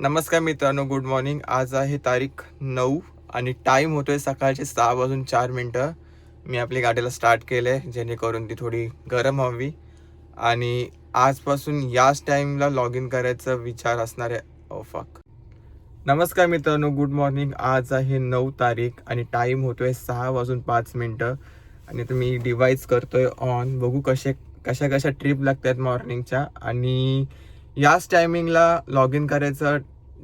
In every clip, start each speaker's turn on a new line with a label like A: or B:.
A: नमस्कार मित्रांनो good morning आज आहे तारीख नऊ आणि टाईम होतोय सकाळचे सहा वाजून चार मिनटं. मी आपली गाडीला स्टार्ट केलं आहे जेणेकरून ती थोडी गरम व्हावी आणि आजपासून याच टाईमला लॉग इन करायचा विचार असणार आहे. Oh, ओ नमस्कार मित्रांनो गुड मॉर्निंग आज आहे नऊ तारीख आणि टाईम होतोय सहा वाजून पाच मिनटं. आणि तुम्ही डिवाईस करतोय ऑन बघू कसे कशा कशा ट्रिप लागतात मॉर्निंगच्या आणि याच टायमिंगला लॉग इन करायचा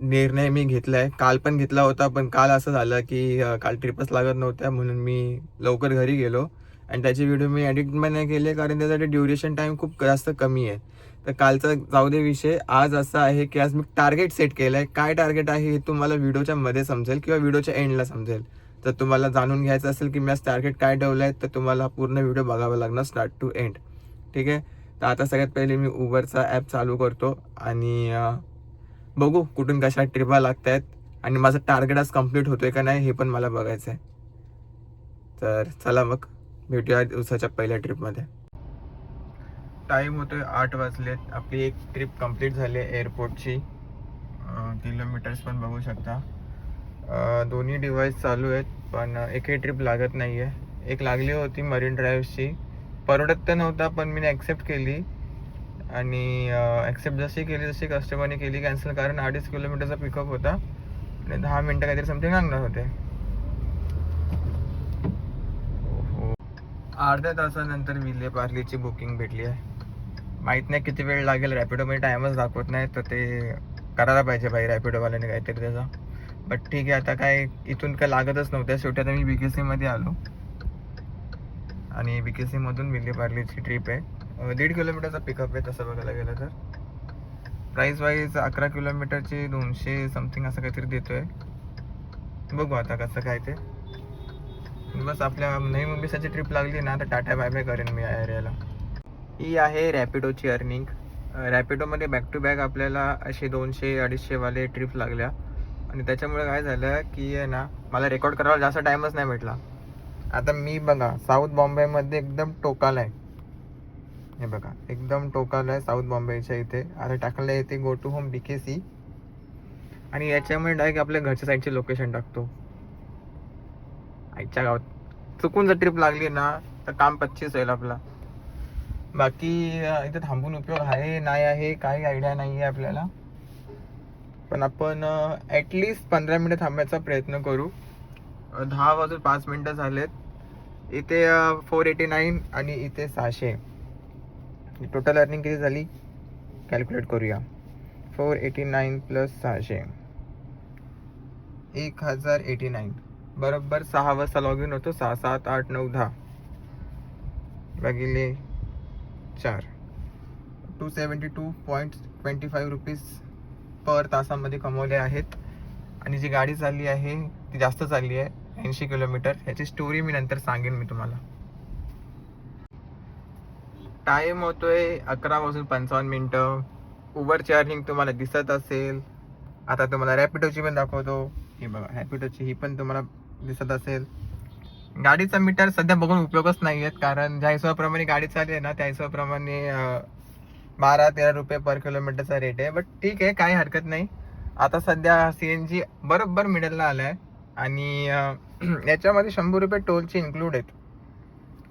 A: निर्णय मी घेतला आहे काल पण घेतला होता पण काल असं झालं की काल ट्रिपच लागत नव्हत्या म्हणून मी लवकर घरी गेलो. आणि त्याचे व्हिडिओ मी एडिट पण नाही केले कारण त्यासाठी ड्युरेशन टाईम खूप जास्त कमी आहे. तर कालचा जाऊ दे विषय. आज असा आहे की आज मी टार्गेट सेट केलं आहे काय टार्गेट आहे हे तुम्हाला व्हिडिओच्या मध्ये समजेल किंवा व्हिडिओच्या एंडला समजेल. तर तुम्हाला जाणून घ्यायचं असेल की मी आज टार्गेट काय ठेवलं आहे तर तुम्हाला पूर्ण व्हिडिओ बघावा लागणार स्टार्ट टू एंड ठीक आहे? तर आता सगळ्यात पहिले मी उबरचा ॲप चालू करतो आणि बघू कुठून कशा ट्रिपा लागत आहेत आणि माझं टार्गेट आज कंप्लीट होतोय का नाही हे पण मला बघायचं आहे. तर चला मग भेटूया दिवसाच्या पहिल्या ट्रिपमध्ये टाईम होतोय आठ वाजलेत. आपली एक ट्रिप कंप्लीट झाली आहे एअरपोर्टची किलोमीटर्स पण बघू शकता. दोन्ही डिव्हाइस चालू आहेत पण एकही ट्रिप लागत नाही आहे एक लागली होती मरीन ड्राईव्हची परवडत तर नव्हता पण मी ॲक्सेप्ट केली. आणि ॲक्सेप्ट जशी केली तशी कस्टमरने केली कॅन्सल कारण अडीच किलोमीटरचा पिकअप होता. आणि दहा मिनटं काहीतरी समथिंग लागणार होते. अर्ध्या तासानंतर विले पार्लीची बुकिंग भेटली आहे. माहीत नाही किती वेळ लागेल रॅपिडोमध्ये टाईमच दाखवत नाही तर ते करायला पाहिजे भाई रॅपिडोवाल्याने काहीतरी त्याचा. बट ठीक आहे आता काय इथून काय लागतच नव्हत्या शेवटी आता मी बी के सीमध्ये आलो. आणि बी के सीमधून विल्ली पार्लेची ट्रिप आहे. दीड किलोमीटरचा पिकअप आहे तसं बघायला गेलं तर. प्राईस वाईज अकरा किलोमीटरची दोनशे समथिंग असं काहीतरी देतो आहे बघू आता कसं काय ते. बस आपल्या नवी मुंबईसाठी ट्रिप लागली ना तर टाटा बाय बाय करेन मी या एरियाला ही आहे रॅपिडोची अर्निंग रॅपिडोमध्ये बॅक टू बॅक आपल्याला असे दोनशे अडीचशेवाले ट्रिप लागल्या. आणि त्याच्यामुळे काय झालं की आहे ना मला रेकॉर्ड करायला जास्त टाईमच नाही भेटला. आता मी बघा साऊथ बॉम्बेमध्ये एकदम टोकाला आहे. हे बघा एकदम टोकाला आहे साऊथ बॉम्बेच्या इथे. आता टाकलं ते go to home B K C आणि याच्यामुळे डायरेक्ट आपल्या घरच्या साईडची लोकेशन टाकतो. आईच्या गावात. चुकून जर ट्रिप लागली ना तर काम पच्चीस होईल आपला. बाकी इथे थांबून उपयोग आहे नाही आहे काही आयडिया नाही आहे आपल्याला. पण आपण ॲटलिस्ट पंधरा मिनिटं थांबायचा प्रयत्न करू. दहा वाजून पाच मिनटं झालेत. इथे फोर एटी नाईन आणि इथे सहाशे. टोटल अर्निंग किती झाली? कॅल्क्युलेट करूया. फोर एटी नाईन प्लस सहाशे. एक हजार एटी नाईन. बरोबर सहा वाजता लॉग इन होतो सहा सात आठ नऊ दहा. भागिले चार. Two seventy two point twenty five rupees per तासामध्ये कमवले आहेत. आणि जी गाडी चालली आहे ती जास्त चालली आहे. ऐंशी किलोमीटर. ह्याची स्टोरी मी नंतर सांगेन मी तुम्हाला. टाइम होतोय अकरा वाजून पंचावन्न मिनटं. उबर चार्जिंग तुम्हाला दिसत असेल. आता तुम्हाला रॅपिडोची पण दाखवतो. हे बघा रॅपिडोची ही पण तुम्हाला दिसत असेल. गाडीचा मीटर सध्या बघून उपयोगच नाही आहेत कारण ज्या हिशोबाप्रमाणे गाडी चालली आहे ना त्या हिशोबाप्रमाणे बारा तेरा रुपये पर किलोमीटरचा रेट आहे. बट ठीक आहे काही हरकत नाही. आता सध्या सी एन जी बरोबर मिडलला आला आहे आणि याच्यामध्ये शंभर रुपये टोलचे इन्क्लूड आहेत.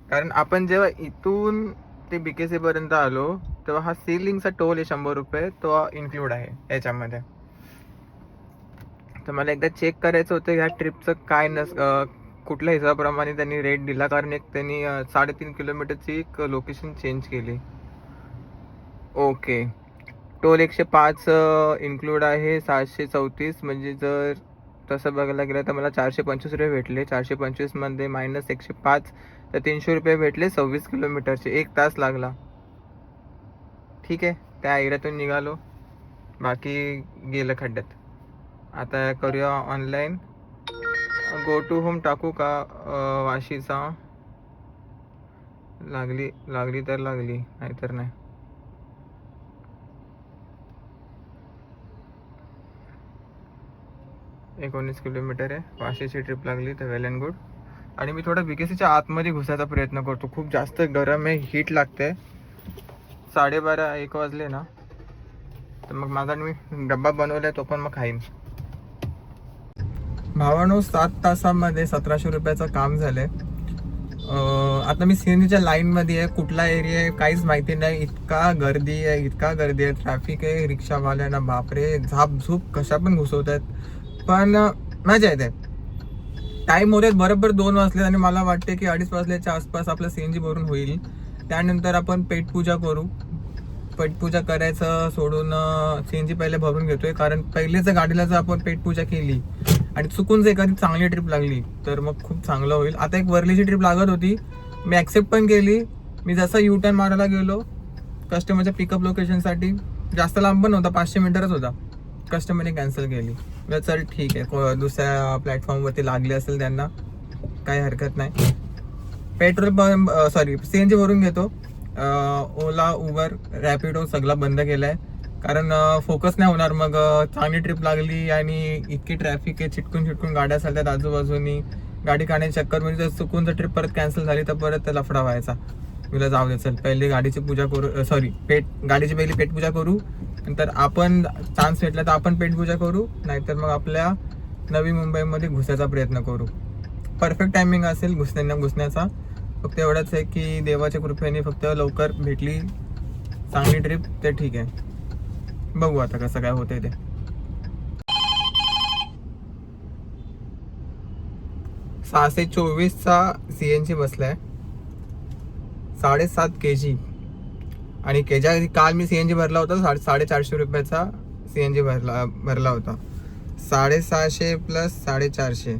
A: कारण आपण जेव्हा इथून ते बी के सीपर्यंत आलो तेव्हा हा सिलिंगचा टोल आहे शंभर रुपये तो इन्क्लूड आहे याच्यामध्ये. तर मला एकदा चेक करायचं होतं ह्या ट्रिपचं काय नस कुठल्या हिशोबाप्रमाणे त्यांनी रेट दिला कारण एक त्यांनी साडेतीन किलोमीटरची एक लोकेशन चेंज केली. ओके टोल एकशे पाच इन्क्लूड आहे सहाशे चौतीस म्हणजे जर तसं बघायला गेलं तर मला चारशे पंचवीस रुपये भेटले. चारशे पंचवीसमध्ये मायनस एकशे पाच तर तीनशे रुपये भेटले सव्वीस किलोमीटरचे. एक तास लागला. ठीक आहे. त्या एरियातून निघालो. बाकी गेलं खड्ड्यात. आता करूया ऑनलाईन गो टू होम टाकू का वाशीचा? लागली लागली तर लागली नाहीतर नाही. एकोणीस किलोमीटर आहे. वाशीची ट्रिप लागली तर वेल अँड गुड आणि मी थोडं बीकेसीच्या आतमध्ये घुसायचा प्रयत्न करतो. खूप जास्त गरम आहे हीट लागते. साडेबारा एक वाजले ना. तर मग माझा मी डब्बा बनवलाय तो पण मग खाईन. भावानो सात तासामध्ये सतराशे रुपयाचं काम झालंय. आता मी सीएनजीच्या लाईनमध्ये आहे. कुठला एरिया आहे काहीच माहिती नाही. इतका गर्दी आहे इतका गर्दी आहे. ट्रॅफिक आहे रिक्षावाल्यांना बापरे झाप झूप कशा पण घुसवत आहेत पण अं, मजा येते टाइम होते बरोबर दोन वाजले आणि मला वाटते की अडीच वाजल्याच्या आसपास आपलं सीएनजी भरून होईल. त्यानंतर आपण पेटपूजा करू. पेटपूजा करायचं सोडून सीएनजी पहिले भरून घेतोय. कारण पहिले जर गाडीला जर आपण पेटपूजा केली आणि चुकून जर एखादी चांगली ट्रिप लागली तर मग खूप चांगलं होईल. आता एक वरलीची ट्रिप लागत होती. मी ऍक्सेप्ट पण केली. मी जसा यू टर्न मारायला गेलो कस्टमरच्या पिकअप लोकेशनसाठी जास्त लांब पण होता पाचशे मीटरच होता. कस्टमरने कॅन्सल केली. चल ठीक आहे दुसऱ्या प्लॅटफॉर्मवरती लागली असेल त्यांना काही हरकत नाही. Petrol pump sorry C N G भरून घेतो. ओला उबर रॅपिडो सगळा बंद केलाय. कारण फोकस नाही होणार. मग चांगली ट्रिप लागली आणि इतकी ट्रॅफिक आहे चिटकून चिटकून गाड्या चालतात आजूबाजूनी. गाडी काढण्याची चक्कर म्हणजे जर चुकून जर ट्रिप परत कॅन्सल झाली तर परत लफडा व्हायचा. तुला जाऊ दे चल पहिले गाडीची पूजा करू सॉरी पेट गाडीची पहिली पेटपूजा करू. नंतर आपण चान्स भेटला तर आपण पेटपूजा करू नाहीतर मग आपल्या नवी मुंबईमध्ये घुसायचा प्रयत्न करू. परफेक्ट टायमिंग असेल घुसण्या घुसण्याचा. फक्त एवढंच आहे की देवाच्या कृपेने फक्त लवकर भेटली चांगली ट्रिप ते ठीक आहे. बघू आता कसं काय होतंय ते. सहाशे चोवीसचा सी एन जी बसला आहे साडेसात के जी आणि केजा काल मी सी एन जी भरला होता साडे साडेचारशे रुपयाचा सी एन जी भरला भरला होता. साडेसहाशे प्लस साडेचारशे.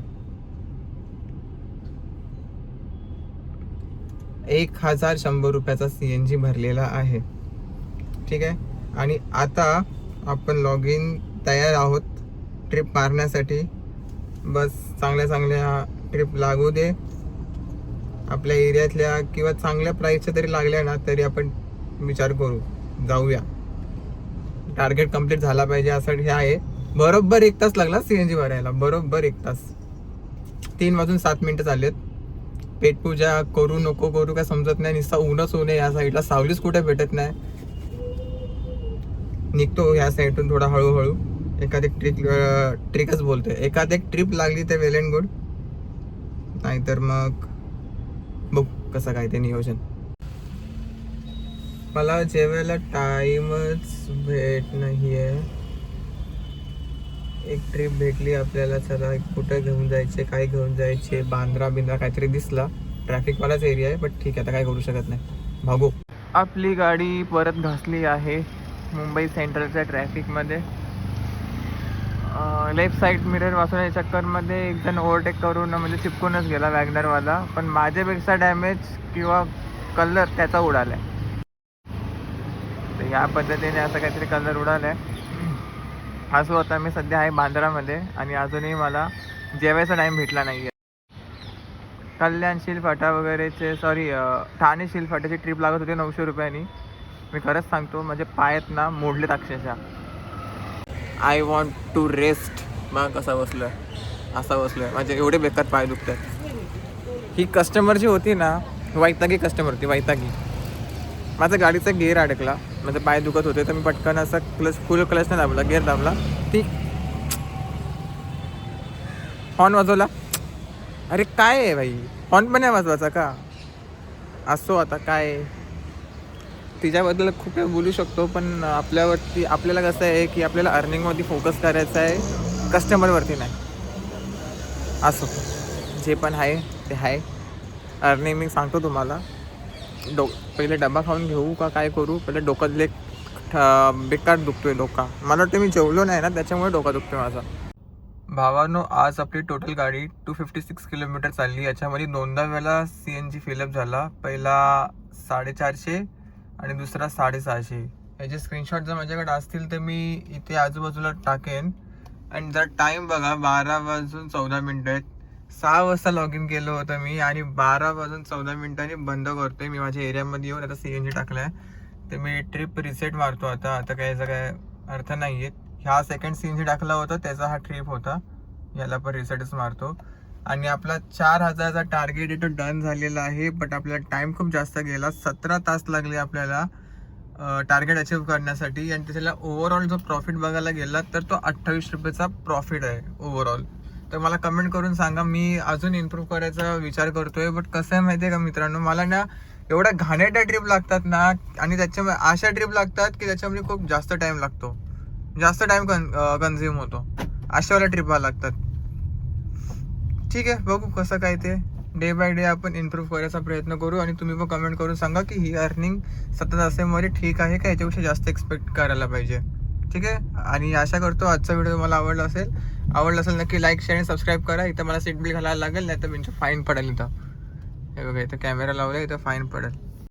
A: एक हजार शंभर रुपयाचा सी एन जी भरलेला आहे. ठीक आहे? आणि आता आपण लॉग इन तयार आहोत ट्रिप मारण्यासाठी. बस चांगल्या चांगल्या ट्रिप लागू दे. आपल्या एरियातल्या किंवा चांगल्या प्राईसच्या तरी लागल्या ना तरी आपण विचार करू. जाऊया. टार्गेट कंप्लीट झाला पाहिजे असं हे आहे. बरोबर एक तास लागला सी एन जी भरायला. बरोबर एक तास. तीन वाजून सात मिनिटं झालेत. पेटपूजा करू नको करू काय समजत नाही. नुसता ऊनच ऊन या साईडला सावलीच कुठे भेटत नाही. निघतो या साईडून थोडा हळूहळू. एखादी ट्रिक ट्रिकच बोलतोय. एखाद एक ट्रिप लागली तर वेल अँड गुड नाहीतर मग बघ कसं काय ते नियोजन. मला जेवायला टाईमच भेट नाही आहे एक ट्रिप भेटली आपल्याला चला कुठं घेऊन जायचे काय घेऊन जायचे बांद्रा बिंद्रा काहीतरी दिसला. ट्रॅफिकवालाच एरिया आहे बट ठीक आहे आता काय करू शकत नाही. भागो. आपली गाडी परत घासली आहे मुंबई सेंट्रलच्या ट्रॅफिकमध्ये लेफ्ट साईड मिरर वाचवण्याच्या चक्करमध्ये एक जण ओव्हरटेक करून म्हणजे चिपकूनच गेला वॅगनरवाला पण माझ्यापेक्षा डॅमेज किंवा कलर त्याचा उडाला आहे या पद्धतीने असं काहीतरी कलर उडालं आहे असं आता मी सध्या आहे बांद्रामध्ये आणि अजूनही मला जेवायचा टाईम भेटला नाही आहे कल्याण शिलफाटा वगैरेचे सॉरी ठाणे शिलफाट्याची ट्रिप लागत होती नऊशे रुपयांनी. मी खरंच सांगतो माझे पायात ना मोडलेत अक्षरशः. आय वॉन्ट टू रेस्ट मग कसा बसलोय? असा बसलोय. माझे एवढे बेकार पाय दुखतात. ही कस्टमर जी होती ना वैतागी कस्टमर होती वैतागी. माझा गाडीचा गेअर अडकला. माझं पाय दुखत होते तर मी पटकन असा क्लच फुल क्लच नाही दाबला गेअर दाबला. ती हॉर्न वाजवला. अरे काय आहे भाई हॉर्न पण नाही वाजवायचा का? असो आता काय तिच्याबद्दल खूप काही बोलू शकतो पण आपल्यावरती आपल्याला कसं आहे की आपल्याला अर्निंगवरती फोकस करायचा आहे कस्टमरवरती नाही. असो. जे पण आहे ते आहे. अर्निंग मी सांगतो तुम्हाला. डो पहिले डबा खाऊन घेऊ का काय करू? पहिले डोकं लेक बेकार दुखतोय डोका. मला वाटतं मी जेवलो नाही ना त्याच्यामुळे डोका दुखतोय माझा. भावानो आज आपली टोटल गाडी टू फिफ्टी सिक्स किलोमीटर चालली. याच्यामध्ये दोनदा वेळेला सी एन जी फिलअप झाला. पहिला साडेचारशे आणि दुसरा साडेसहाशे. याचे स्क्रीनशॉट जर माझ्याकडे असतील तर मी इथे आजूबाजूला टाकेन. आणि जर टाईम बघा बारा वाजून चौदा मिनटं आहेत. सहा वाजता लॉग इन केलं होतं मी आणि बारा वाजून चौदा मिनिटांनी बंद करतोय. मी माझ्या एरियामध्ये येऊन आता सी एन जी टाकलाय. तर मी ट्रिप रिसेट मारतो आता. आता काय याचा काय अर्थ नाही आहेत ह्या सेकंड सी एन जी टाकला होता त्याचा हा ट्रिप होता. याला पण रिसेटच मारतो. आणि आपला चार हजाराचा टार्गेट इथं डन झालेला आहे बट आपल्याला टाईम खूप जास्त गेला. सतरा तास लागले आपल्याला टार्गेट अचीव करण्यासाठी. आणि त्याच्याला ओव्हरऑल जो प्रॉफिट बघायला गेला तर तो अठ्ठावीस रुपयेचा प्रॉफिट आहे ओव्हरऑल तर मला कमेंट करून सांगा. मी अजून इम्प्रूव्ह करायचा विचार करतोय बट कसं आहे माहिती आहे का मित्रांनो? मला ना एवढ्या घाणेरड्या ट्रिप लागतात ना आणि त्याच्यामुळे अशा ट्रिप लागतात की त्याच्यामध्ये खूप जास्त टाइम लागतो. जास्त टाइम कन्झ्युम होतो. अशावाल्या ट्रिपा लागतात. ठीक आहे बघू कसं काय ते. डे बाय डे आपण इम्प्रूव्ह करायचा प्रयत्न करू आणि तुम्ही पण कमेंट करून सांगा की ही अर्निंग सतत असेमध्ये ठीक आहे का याच्यापेक्षा जास्त एक्सपेक्ट करायला पाहिजे. ठीक आहे? आणि आशा करतो आजचा व्हिडिओ तुम्हाला आवडला असेल. आवडलं असेल नक्की लाईक शेअर आणि सबस्क्राईब करा. इथं मला सीट बिल घालायला लागेल नाही तर म्हणजे फाईन पडेल इथं. हे बघा इथं कॅमेरा लावला इथं फाईन पडेल.